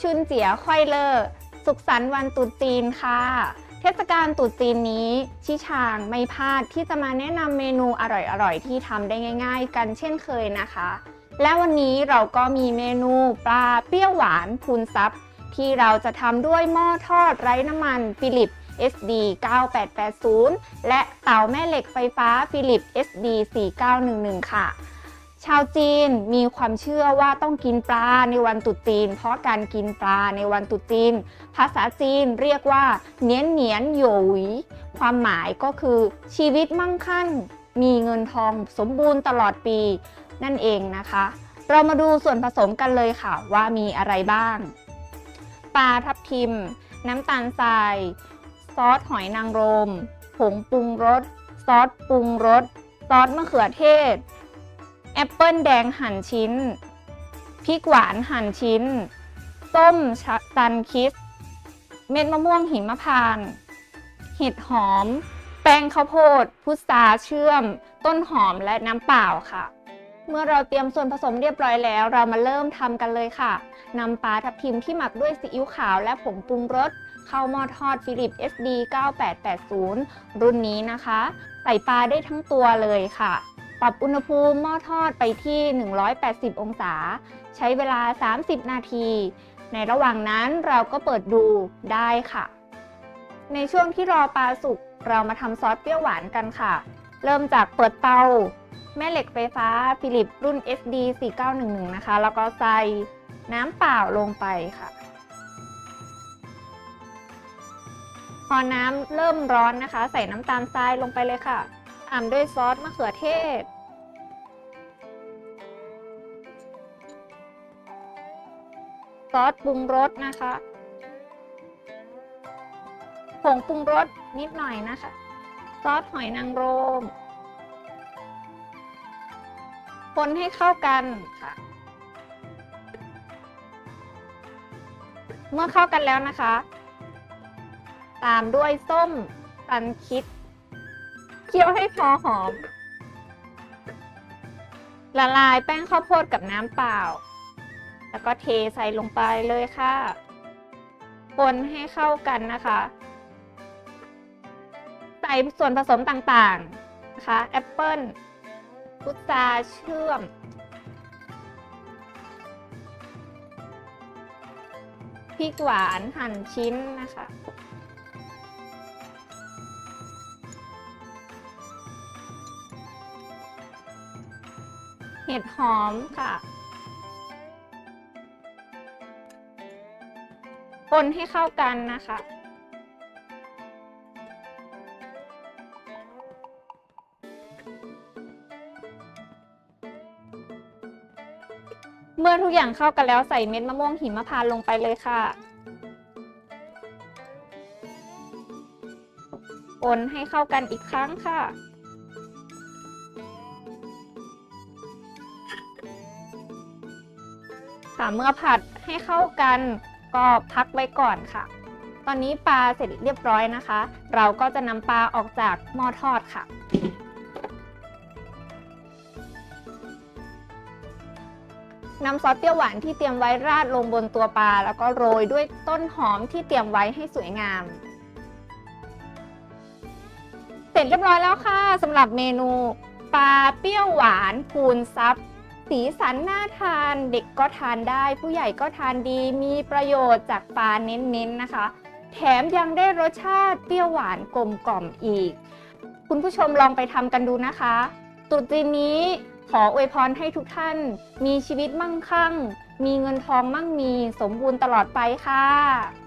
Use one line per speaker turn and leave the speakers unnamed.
ชุนเจียค่อยเลอสุขสันต์วันตรุษจีนค่ะ เทศกาลตรุษจีนนี้ ชิชางไม่พลาดที่จะมาแนะนำเมนูอร่อยๆ ที่ทำได้ง่าย ๆ กันเช่นเคยนะคะ และวันนี้เราก็มีเมนูปลาเปรี้ยวหวานพูนซับที่เราจะทำด้วยหม้อทอดไร้น้ำมันฟิลิป SD 9880 และเตาแม่เหล็กไฟฟ้าฟิลิป SD 4911 ค่ะ ชาวจีนมีความเชื่อว่าต้องกินปลาในวันตรุษจีน เพราะการกินปลาในวันตรุษจีน ภาษาจีนเรียกว่าเนียนเนียนโหยหวีความหมายก็คือชีวิตมั่งคั่ง มีเงินทองสมบูรณ์ตลอดปี นั่นเองนะคะ เรามาดูส่วนผสมกันเลยค่ะว่ามีอะไรบ้าง ปลาทับทิม น้ำตาลทราย ซอสหอยนางรม ผงปรุงรส ซอสปรุงรส ซอสมะเขือเทศ แอปเปิลแดงหั่นชิ้น พริกหวานหั่นชิ้นส้มชะซันคิส เม็ดมะม่วงหิมพานต์เห็ดหอม แป้งข้าวโพด พุทราเชื่อม ต้นหอมและน้ำเปล่าค่ะ เมื่อเราเตรียมส่วนผสมเรียบร้อยแล้ว เรามาเริ่มทำกันเลยค่ะนำปลาทับทิมที่หมักด้วยซีอิ๊วขาวและผงปรุงรสเข้าหม้อทอดฟิลิป SD 9880 รุ่นนี้นะคะ ใส่ปลาได้ทั้งตัวเลยค่ะ ปรับอุณหภูมิหม้อทอดไปที่ 180 องศา ใช้เวลา 30 นาที ในระหว่างนั้นเราก็เปิดดูได้ค่ะ ในช่วงที่รอปลาสุกเรามาทำซอสเปรี้ยวหวานกันค่ะ เริ่มจากเปิดเตา แม่เหล็กไฟฟ้าฟิลิปรุ่น SD 4911 นะคะ แล้วก็ใส่น้ำเปล่าลงไปค่ะ พอน้ำเริ่มร้อนนะคะ ใส่น้ำตาลทรายลงไปเลยค่ะตามด้วยซอสมะเขือเทศ ซอสปรุงรสนะคะผงปรุงรสนิดหน่อยนะคะ ซอสหอยนางรมคนให้เข้ากันค่ะ เมื่อเข้ากันแล้วนะคะ ตามด้วยส้มตันคิด เคี่ยวให้พอหอม ละลายแป้งข้าวโพดกับน้ำเปล่า แล้วก็เทใส่ลงไปเลยค่ะ คนให้เข้ากันนะคะ ใส่ส่วนผสมต่างๆนะคะแอปเปิลพุทราเชื่อม พริกหวานหั่นชิ้นนะคะเห็ดหอมค่ะ คนให้เข้ากันนะคะ เมื่อทุกอย่างเข้ากันแล้วใส่เม็ดมะม่วงหิมพานต์ลงไปเลยค่ะ คนให้เข้ากันอีกครั้งค่ะค่ะเมื่อผัดให้เข้ากัน ก็พักไว้ก่อนค่ะ ตอนนี้ปลาเสร็จเรียบร้อยนะคะ เราก็จะนำปลาออกจากหม้อทอดค่ะ นำซอสเปรี้ยวหวานที่เตรียมไว้ราดลงบนตัวปลา แล้วก็โรยด้วยต้นหอมที่เตรียมไว้ให้สวยงาม เสร็จเรียบร้อยแล้วค่ะสำหรับเมนูปลาเปรี้ยวหวานคูณซับ สีสันน่าทานเด็กก็ทานได้ ผู้ใหญ่ก็ทานดีมีประโยชน์จากปลาเน้นๆนะคะ แถมยังได้รสชาติเปรี้ยวหวานกลมกล่อมอีก คุณผู้ชมลองไปทำกันดูนะคะตรุษจีนนี้ขออวยพรให้ทุกท่าน มีชีวิตมั่งคั่ง มีเงินทองมั่งมีสมบูรณ์ตลอดไปค่ะ